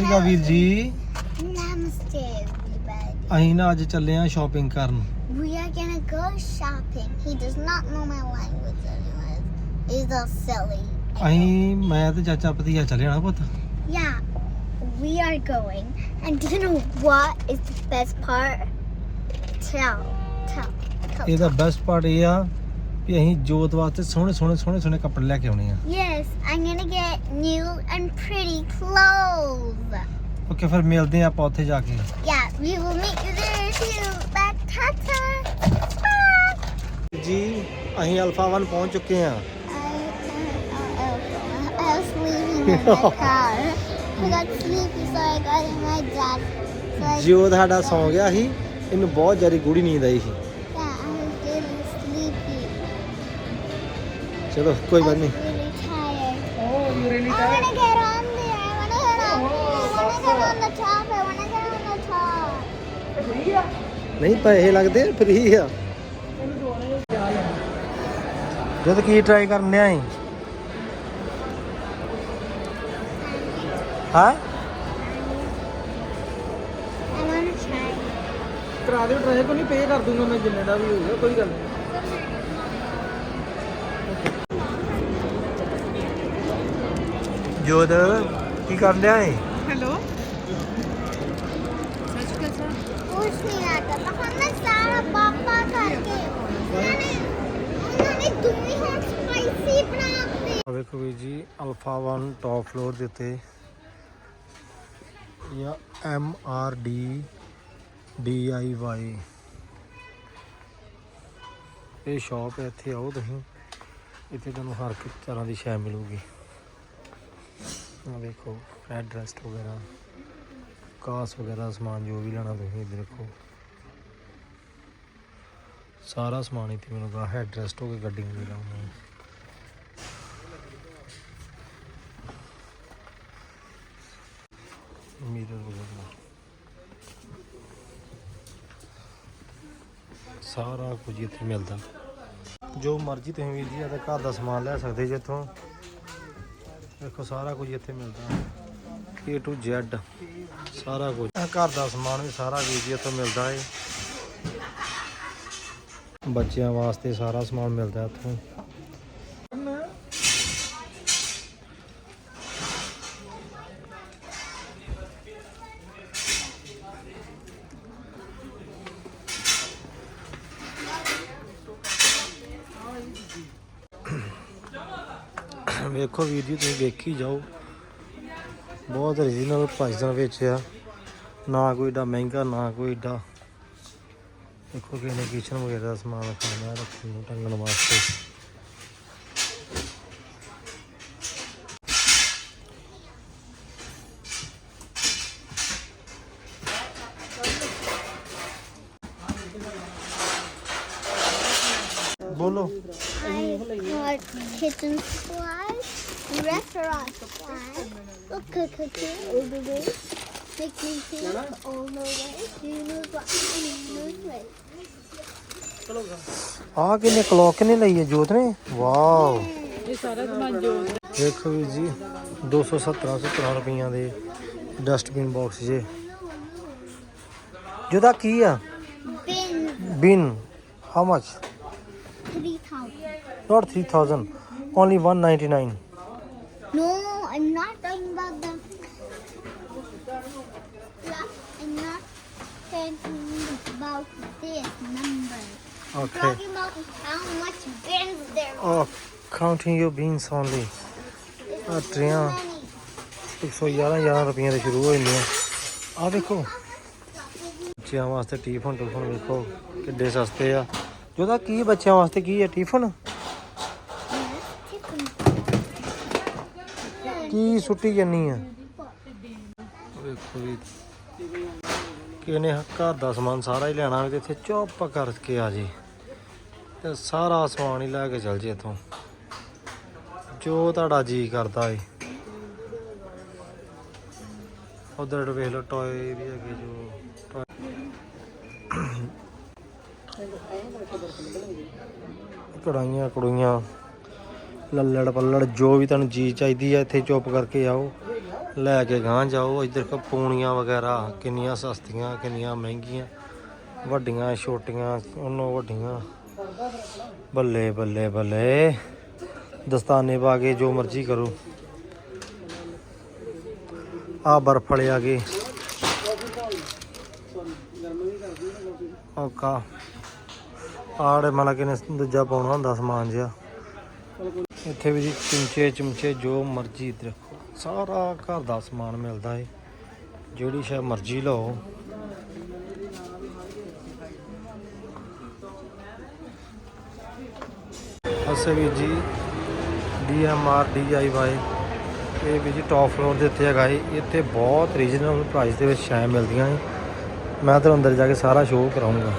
ਸ੍ਰੀ ਅਕਾਲ ਵੀਰ ਜੀ everybody. ਅਸੀਂ ਨਾ ਅੱਜ ਚੱਲੇ ਆ ਸ਼ਾਪਿੰਗ ਕਰਨ We are gonna go shopping. He does not know my language, anyways. He's all silly. ਅਸੀਂ ਮੈਂ ਤੇ ਚਾਚਾ ਭਤੀਆ ਚੱਲੇ ਨਾ ਪੁੱਤ Yeah, we are going. And do you know what is the best part? Tell, tell, tell. ਇਹਦਾ best part ਇਹ ਆ ਵੀ ਅਸੀਂ ਜੋਤ ਵਾਸਤੇ ਸੋਹਣੇ ਸੋਹਣੇ ਸੋਹਣੇ ਸੋਹਣੇ ਕੱਪੜੇ ਲੈ ਕੇ ਆਉਣੇ ਆ Yes, I'm gonna get new and pretty clothes. Okay ਫਿਰ ਮਿਲਦੇ ਆ ਆਪਾਂ ਉੱਥੇ ਜਾ ਕੇ Yeah, we will meet you there too. Bye, Tata. Bye. ਜੀ ਅਸੀਂ ਅਲਫਾ 1 ਪਹੁੰਚ ਚੁੱਕੇ ਆ I, uh, uh, I was sleeping in my car. I got sleepy, so I got in my dad. So I, ਜੋਤ ਸਾਡਾ ਸੌਂ ਗਿਆ ਸੀ ਇਹਨੂੰ ਬਹੁਤ ਜ਼ਿਆਦਾ ਗੂੜੀ ਨੀਂਦ ਆਈ ਸੀ get on the top. ਨਹੀਂ ਪੈਸੇ ਲੱਗਦੇ ਫ੍ਰੀ ਆ ਜਦ ਕੀ ਟਰਾਈ ਕਰਨ ਸੀ ਹਾਂ try. ਕਰਾ ਦਿਓ ਟਰਾਈ ਕੋਈ ਨਹੀਂ ਪੇ ਕਰ ਦੂੰਗਾ ਮੈਂ ਜਿੰਨੇ ਦਾ ਵੀ ਹੋਊਗਾ ਕੋਈ ਗੱਲ ਨਹੀਂ ਜੋਤ ਕੀ ਕਰ ਲਿਆ ਏ? ਹੈਲੋ। ਕੁਛ ਨਹੀਂ ਆਤਾ ਜੀ ਅਲਫਾ 1 ਟੌਪ ਫਲੋਰ ਦੇ ਉੱਤੇ ਜਾਂ M R D D I Y ਇਹ ਸ਼ਾਪ ਹੈ ਇੱਥੇ ਆਓ ਤੁਸੀਂ। ਇੱਥੇ ਤੁਹਾਨੂੰ ਹਰ ਇੱਕ ਤਰ੍ਹਾਂ ਦੀ ਸ਼ੈ ਮਿਲੂਗੀ। ਆ ਵੇਖੋ ਐਡਰੈਸ ਵਗੈਰਾ, ਕਾਸ ਵਗੈਰਾ ਸਮਾਨ ਜੋ ਵੀ ਲੈਣਾ ਤੁਸੀਂ ਇੱਧਰ ਦੇਖੋ। ਸਾਰਾ ਸਮਾਨ ਇੱਥੇ ਮਿਲੂਗਾ ਹੈਡਰੈਸ ਹੋ ਕੇ ਗੱਡੀ ਨੂੰ ਲਾਉਣੀ ਮਿਰਰ ਵਗੈਰਾ। ਸਾਰਾ ਕੁਝ ਇੱਥੇ ਮਿਲਦਾ। ਜੋ ਮਰਜ਼ੀ ਤੁਸੀਂ ਵੀਰ ਜੀ, ਆਪਦੇ ਘਰ ਦਾ ਸਮਾਨ ਲੈ ਸਕਦੇ ਜੇ ਇੱਥੋਂ। ਦੇਖੋ ਸਾਰਾ ਕੁਝ ਇੱਥੇ ਮਿਲਦਾ। A to Z ਸਾਰਾ ਕੁਝ। ਘਰ ਦਾ ਸਮਾਨ ਵੀ ਸਾਰਾ ਵੀਰ ਜੀ ਇੱਥੋਂ ਮਿਲਦਾ ਹੈ ਬੱਚਿਆਂ ਵਾਸਤੇ ਸਾਰਾ ਸਮਾਨ ਮਿਲਦਾ ਇੱਥੋਂ। ਵੇਖੋ ਵੀਰ ਜੀ, ਤੁਸੀਂ ਵੇਖੀ ਜਾਓ। ਬਹੁਤ ਰੀਜਨਲ ਪ੍ਰਾਈਸਾਂ ਵਿੱਚ ਆ ਨਾ ਕੋਈ ਏਡਾ ਮਹਿੰਗਾ, ਨਾ ਕੋਈ ਏਡਾ। ਦੇਖੋ ਕਿ ਇਹਨੇ ਕਿਚਨ ਵਗੈਰਾ ਦਾ ਸਮਾਨ ਰੱਖਣਾ ਰੱਖਣ ਨੂੰ ਟੰਗਣ ਵਾਸਤੇ। ਬੋਲੋ। I kitchen supplies, restaurant supplies, look cooking, making things all the way. Do you know what I mean? ਆ ਕਿਨੇ ਕਲੋਕ ਨੇ ਲਈ ਹੈ ਜੋਤ ਨੇ ਵਾਓ ਇਹ ਸਾਰਾ ਸਮਾਨ ਜੋਤ ਦੇਖੋ ਵੀਰ ਜੀ 217 17 ਰੁਪਈਆਂ ਦੇ ਡਸਟਬਿਨ ਬਾਕਸ ਜੇ ਜੋਦਾ ਕੀ ਆ ਬਿਨ ਬਿਨ how much 3000. not 3000 only 199 No, I'm not talking about the. I'm not talking about this number. I'm okay talking about how much bins there are. oh counting your beans only ਆ ਟਰੇਆਂ many. 111 11 ਰੁਪਈਆਂ ਦੇ ਸ਼ੁਰੂ ਹੋ ਜਾਂਦੀਆਂ ਆ ਦੇਖੋ ਬੱਚਿਆਂ ਵਾਸਤੇ ਟਿਫਨ ਟਿਫਨ ਵੇਖੋ ਕਿੱਡੇ ਸਸਤੇ ਆ ਜਿਹਦਾ ਕੀ ਬੱਚਿਆਂ ਵਾਸਤੇ ਕੀ ਹੈ? ਟਿਫਨ? ਕੀ ਸੁੱਟੀ ਜੰਨੀ ਆ? ਵੇਖੋ ਵੀ ਕਿਨੇ ਘਰ ਦਾ ਸਮਾਨ ਸਾਰਾ ਹੀ ਲੈਣਾ ਹੋਵੇ ਤੇ ਇੱਥੇ ਚੁੱਪ ਕਰਕੇ ਆ ਜੇ। ਤੇ ਸਾਰਾ ਸਮਾਨ ਹੀ ਲੈ ਕੇ ਚੱਲ ਜੇ ਇੱਥੋਂ। ਜੋ ਤੁਹਾਡਾ ਜੀ ਕਰਦਾ ਏ। ਉਧਰ ਵੇਖ ਲਓ ਟੋਏ ਵੀ ਹੈਗੇ ਜੋ ਟੋਏ- ਕੜਾਈਆਂ, ਕੜੂਈਆਂ, ਲੱਲੜ ਪੱਲੜ, ਜੋ ਵੀ ਤੁਹਾਨੂੰ ਜੀ ਚਾਹੀਦੀ ਹੈ ਇੱਥੇ ਚੁੱਪ ਕਰਕੇ ਆਓ। ਲੈ ਕੇ ਗਾਂ ਜਾਓ। ਇੱਧਰ ਪੂਣੀਆਂ ਵਗੈਰਾ, ਕਿੰਨੀਆਂ ਸਸਤੀਆਂ, ਕਿੰਨੀਆਂ ਮਹਿੰਗੀਆਂ, ਵੱਡੀਆਂ, ਛੋਟੀਆਂ, ਉਹਨੋਂ ਵੱਡੀਆਂ। ਬੱਲੇ ਬੱਲੇ ਬੱਲੇ। ਦਸਤਾਨੇ ਪਾ ਕੇ ਜੋ ਮਰਜ਼ੀ ਕਰੋ। ਆ ਬਰਫ ਵਾਲੇ ਆ ਗਏ। ਓਕਾ ਆੜੇ ਮਲਾ ਕਿਨੇ ਦੂਜਾ ਪਾਉਣਾ ਹੁੰਦਾ ਸਮਾਨ ਜਿਹਾ। ਇੱਥੇ ਵੀ ਜੀ ਚਮਚੇ ਚਮਚੇ ਜੋ ਮਰਜ਼ੀ ਰੱਖੋ। ਸਾਰਾ ਘਰ ਦਾ ਸਮਾਨ ਮਿਲਦਾ ਹੈ ਜਿਹੜੀ ਸ਼ਾਇ ਮਰਜ਼ੀ ਲਓ। ਅਸੇ ਵੀ ਜੀ ਡੀਐਮਆਰ ਡੀਆਈਵਾਈ ਇਹ ਵੀ ਜੀ ਟੌਪ ਫਲੋਰ ਦੇ ਉੱਤੇ ਹੈਗਾ ਹੈ ਇੱਥੇ ਬਹੁਤ ਰੀਜਨਲ ਪ੍ਰਾਈਸ ਦੇ ਵਿੱਚ ਸ਼ਾਇ ਮਿਲਦੀਆਂ ਹੈ ਮੈਂ ਤੁਹਾਨੂੰ ਅੰਦਰ ਜਾ ਕੇ ਸਾਰਾ ਸ਼ੋਅ ਕਰਾਉਂਗਾ